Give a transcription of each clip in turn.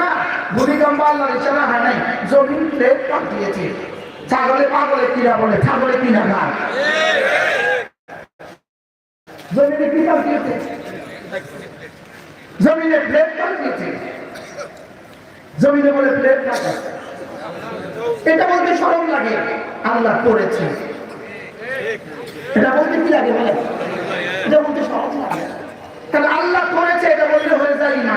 না ভূমিকম্প আল্লাহর ইশারা হয় নাই জমিন প্লেট পাঠিয়েছে ছাগলে পাগলে কিনা বলে, ছাগলে কিনা খায় জমিনে কি পাঠিয়েছে জমিনে প্লেট পাঠিয়েছে জমিনে বলে প্লেট পাঠাচ্ছে এটা বলতে সরম লাগে। আল্লাহ করেছে। এটা বলতে কি লাগে বলে? এটা বলতে সরম লাগে। তাহলে আল্লাহ করেছে, এটা বললে হয়ে যায় না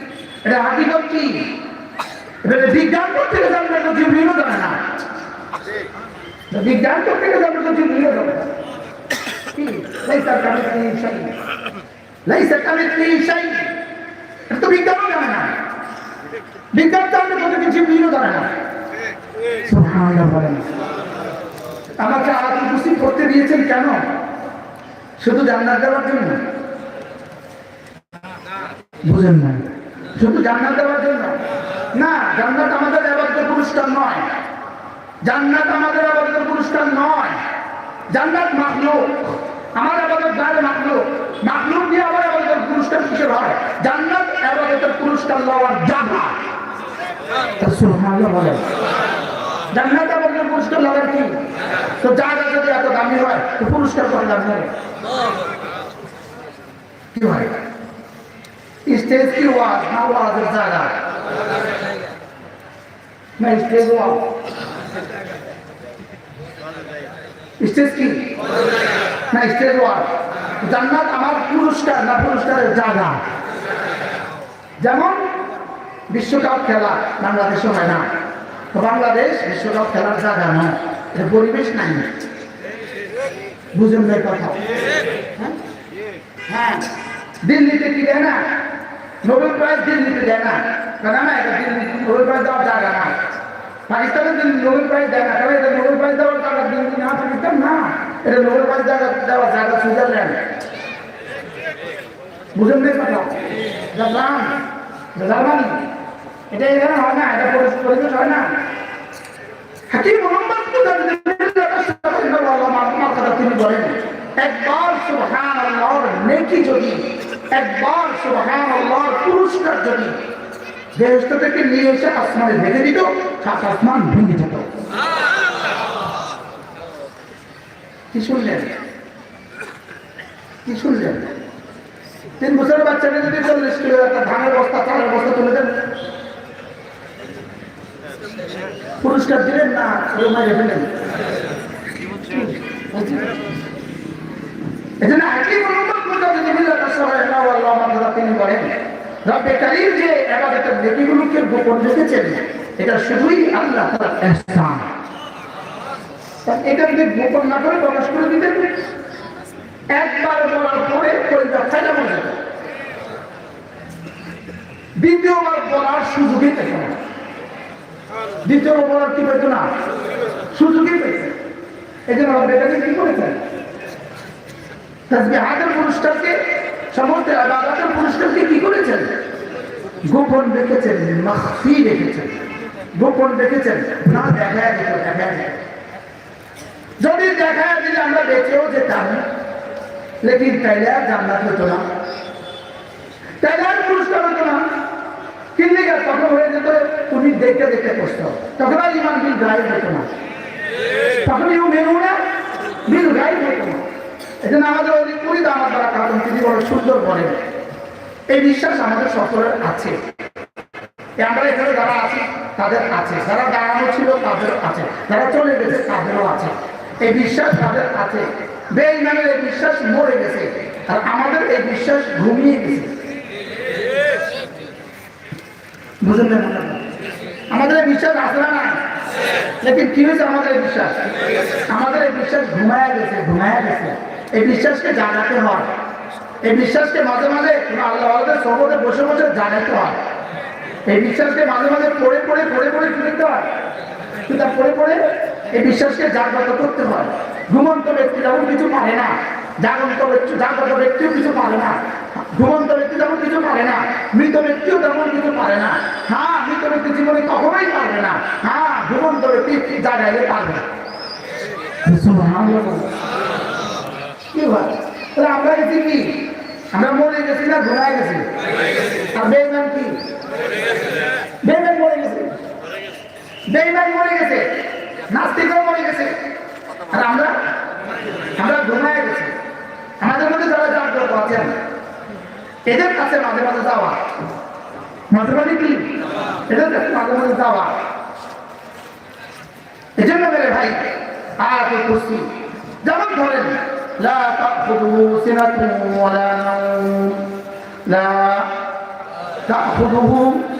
এটা হাকিকত কি? এটা বিজ্ঞান করতে জানবে তো জিবরিলও জানে না। বিজ্ঞান করতে জানবে তো জিবরিলও জানে না। কি? লাইসা কামিথলিহি শাই লাইসা কামিথলিহি শাই এটা তো বিজ্ঞানও জানে না। বিজ্ঞান জানলে কিছু জিবরিলও জানে না। সুবহানাল্লাহ বলেন। আমাকে আয়াতুল কুরসি করতে দিয়েছেন কেন? শুধু জান্নাত দেওয়ার জন্য? বুঝেন না শুধু জান্নাত দেওয়ার জন্য? না, জান্নাত আমাদের আবাদতের পুরস্কার নয়। জান্নাত আমাদের আবাদতের পুরস্কার নয়। জান্নাত মাখলুক। আমার আবাদত বাইরে মাখলুক। মাখলুক দিয়ে আমার আবাদতের পুরস্কার কিসের হয়? জান্নাত আবাদতের পুরস্কার লওয়ার সুবহানাল্লাহ জান্নাত পুরস্কার লওয়ার কি? তো যদি এত হয়, তো কি হয়? স্টেজ কি ওয়াজ না ওয়াজের জায়গা না স্টেজ ওয়াজ স্টেজ কি না স্টেজ ওয়াজ জান্নাত আমার পুরস্কার না পুরস্কারের জায়গা যেমন বিশ্বকাপ খেলা বাংলাদেশে হয় না বাংলাদেশ বিশ্বকাপ খেলার জায়গা নয় এটা পরিবেশ নাই বুঝুন কথা? হ্যাঁ দিল্লিতে কি দেয় না নোবেল প্রাইজ দিল্লিতে দেয় না কেন না এটা দিল্লি নোবেল প্রাইজ দেওয়ার জায়গা না পাকিস্তানের দিল্লি নোবেল প্রাইজ দেয় না কারণ এটা নোবেল প্রাইজ দেওয়ার জায়গা দিল্লি না পাকিস্তান না এটা নোবেল প্রাইজ জায়গা দেওয়ার জায়গা সুইজারল্যান্ড বুঝুন ভাই কথা জাপান জার্মানি এটা এখানে হয় না এটা পরি- পরিবেশ হয় না হাকিম মোহাম্মদ তিনি বলেন একবার সুবহান নেকি যদি একবার সুবহান আল্লাহর পুরস্কার যদি বেহেস্ত থেকে নিয়ে এসে আসমানে ভেঙে দিত সাত আসমান ভেঙে যেত। কি শুনলেন? কি শুনলেন? তিন বছরের বাচ্চাকে যদি চল্লিশ কিলো একটা ধানের বস্তা চালের বস্তা তুলে দেন পুরস্কার দিলেন না মাইরে ফেলেন এজন্য হাকিম মোহাম্মদ মুজাহিদুল্লাহ আল্লাহ মাদ্দা তিনি বলেন রব্বে কারীম যে ইবাদতের নেকিগুলোকে গোপন রেখেছেন, এটা শুধুই আল্লাহ তাআলার ইহসান এটা যদি গোপন না করে প্রকাশ করে দিতেন, একবার বলার পরে ওই ব্যবসাটা বলে দ্বিতীয়বার বলার সুযোগই পেত না। দ্বিতীয়বার বলার কি পেত না? সুযোগই পেত এই জন্য বেটাকে কি করেছেন? তাসবিহাতের পুরস্কারকে সমস্ত আবাদতের পুরস্কারকে কি করেছেন? গোপন রেখেছেন, মাখফি রেখেছেন। গোপন রেখেছেন। না দেখা দিত দেখা যদি দেখা দিলে আমরা বেঁচেও যেতাম, লেকিন তাইলে আর জান্নাত হতো না। তাইলে আর পুরস্কার হতো না। কিন্তু তখন হয়ে যেত তুমি দেখতে দেখতে করছ তখন আর ইমান বিল গাইব হতো না। তখন ইউ মেনু না বিল গাইব হতো না। এই জন্য আমাদের আমার দ্বারা কারণ তিনি বড় সুন্দর বলেন। এই বিশ্বাস আমাদের সকলের আছে। আমরা এখানে যারা আছি, তাদের আছে। যারা দাঁড়ানো ছিল তাদের আছে। যারা চলে গেছে, তাদেরও আছে। এই বিশ্বাস তাদের আছে। বেইমানের এই বিশ্বাস মরে গেছে। আর আমাদের এই বিশ্বাস ঘুমিয়ে গেছে। বুঝলেন আমাদের এই বিশ্বাস আছে না কি হয়েছে আমাদের এই বিশ্বাস? আমাদের এই বিশ্বাস ঘুমায়া গেছে ঘুমায়া গেছে। এই বিশ্বাসকে জানাতে হয়। এই বিশ্বাসকে মাঝে মাঝে আল্লাহ আল্লাহ সবরে বসে বসে জানাতে হয়। এই বিশ্বাসকে মাঝে মাঝে পড়ে পড়ে পড়ে পড়ে কি করতে হয়। কিতাব পড়ে পড়ে এই বিশ্বাসকে জাগ্রত করতে হয়। ঘুমন্ত ব্যক্তি যেমন কিছু পারে না জাগন্ত ব্যক্তি জাগ্রত ব্যক্তিও কিছু পারে না। ঘুমন্ত ব্যক্তি যেমন কিছু পারে না, মৃত ব্যক্তিও তেমন কিছু পারে না। হ্যাঁ মৃত ব্যক্তি জীবনে কখনোই পারবে না। হ্যাঁ ঘুমন্ত ব্যক্তি জাগাইলে পারবে না। তাহলে আমরা গেছি কি? আমরা মরে গেছি না ঘুমায় গেছি? আর বেইমান কি? বেইমান মরে গেছে। বেইমান মরে গেছে। নাস্তিকও মরে গেছে। আর আমরা? আমরা ঘুমায় গেছি। আমাদের মধ্যে যারা জাগ্রত আছেন, এদের কাছে মাঝে মাঝে যাওয়া। মাঝে মাঝে কি? এদের কাছে মাঝে মাঝে যাওয়া। এজন্য মেরে ভাই, আর কুরসি যেমন ধরেন لا تأخذه سنة ولا نوم. لا تأخذه